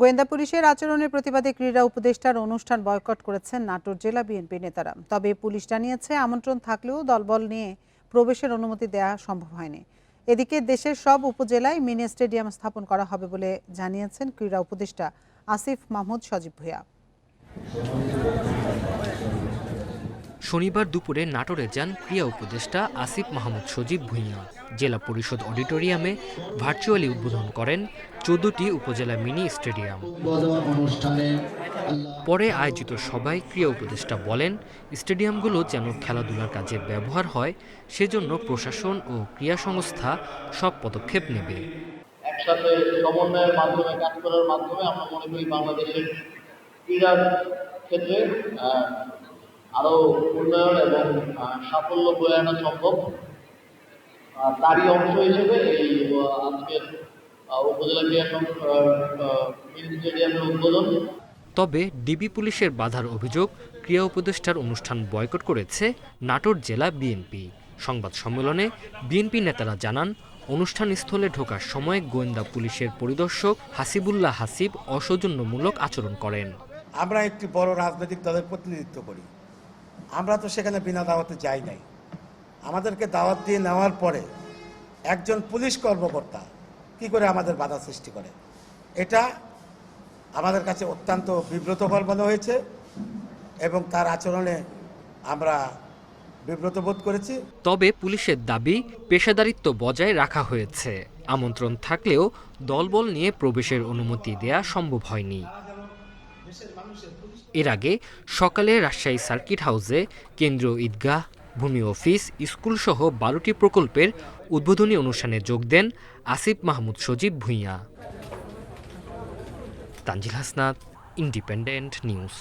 গোয়েন্দা পুলিশের আচরণের প্রতিবাদে ক্রীড়া উপদেষ্টার অনুষ্ঠান বয়কট করেছেন নাটোর জেলা বিএনপি নেতারা। তবে পুলিশ জানিয়েছে, আমন্ত্রণ থাকলেও দলবল নিয়ে প্রবেশের অনুমতি দেওয়া সম্ভব হয়নি। এদিকে দেশের সব উপজেলায় মিনি স্টেডিয়াম স্থাপন করা হবে বলে জানিয়েছেন ক্রীড়া উপদেষ্টা আসিফ মাহমুদ সজীব ভূয়া শনিবার দুপুরে নাটোরে যান ক্রিয়া উপদেষ্টা আসিফ মাহমুদ সজীব ভুঁইয়া। জেলা পরিষদ অডিটোরিয়ামে ভার্চুয়ালি উদ্বোধন করেন চোদ্দটি উপজেলা মিনি স্টেডিয়াম। পরে আয়োজিত সভায় ক্রিয়া উপদেষ্টা বলেন, স্টেডিয়ামগুলো যেন খেলাধুলার কাজে ব্যবহার হয়, সেজন্য প্রশাসন ও ক্রিয়া সংস্থা সব পদক্ষেপ নেবে। একসাথে সমন্বয়ের মাধ্যমে, কাজ করার মাধ্যমে আমরা মনে করি বাংলাদেশের ক্রীড়ার ক্ষেত্রে আহ, আরও উন্নয়ন এবং সাফল্য বয়ে আনা সম্ভব তারই অংশ হিসেবে এই আজকের উপজেলা ক্রীড়া স্টেডিয়ামের উদ্বোধন। তবে ডিবি পুলিশের বাধার অভিযোগ ক্রিয়া উপদেষ্টার অনুষ্ঠান বয়কট করেছে নাটোর জেলা বিএনপি। সংবাদ সম্মেলনে বিএনপি নেতারা জানান অনুষ্ঠান স্থলে ঢোকার সময় গোয়েন্দা পুলিশের পরিদর্শক হাসিবুল্লাহ হাসিব অসৌজন্যমূলক আচরণ করেন। আমরা একটি বড় রাজনৈতিক দলের প্রতিনিধিত্ব করি। আমরা তো সেখানে বিনা দাওয়াতে যাই নাই। আমাদেরকে দাওয়াত দিয়ে নেওয়ার পরে একজন পুলিশ কর্মকর্তা কি করে আমাদের বাধা সৃষ্টি করে? এটা আমাদের কাছে অত্যন্ত বিব্রতকর মনে হয়েছে এবং তার আচরণে আমরা বিব্রত বোধ করেছি। তবে পুলিশের দাবি পেশাদারিত্ব বজায় রাখা হয়েছে। আমন্ত্রণ থাকলেও দলবল নিয়ে প্রবেশের অনুমতি দেয়া সম্ভব হয়নি। এর আগে সকালে রাজশাহী সার্কিট হাউসে কেন্দ্রীয় ঈদগাহ, ভূমি অফিস, স্কুলসহ বারোটি প্রকল্পের উদ্বোধনী অনুষ্ঠানে যোগ দেন Asif Mahmud Sajib Bhuiyan. Tanjil Hasnat, independent news.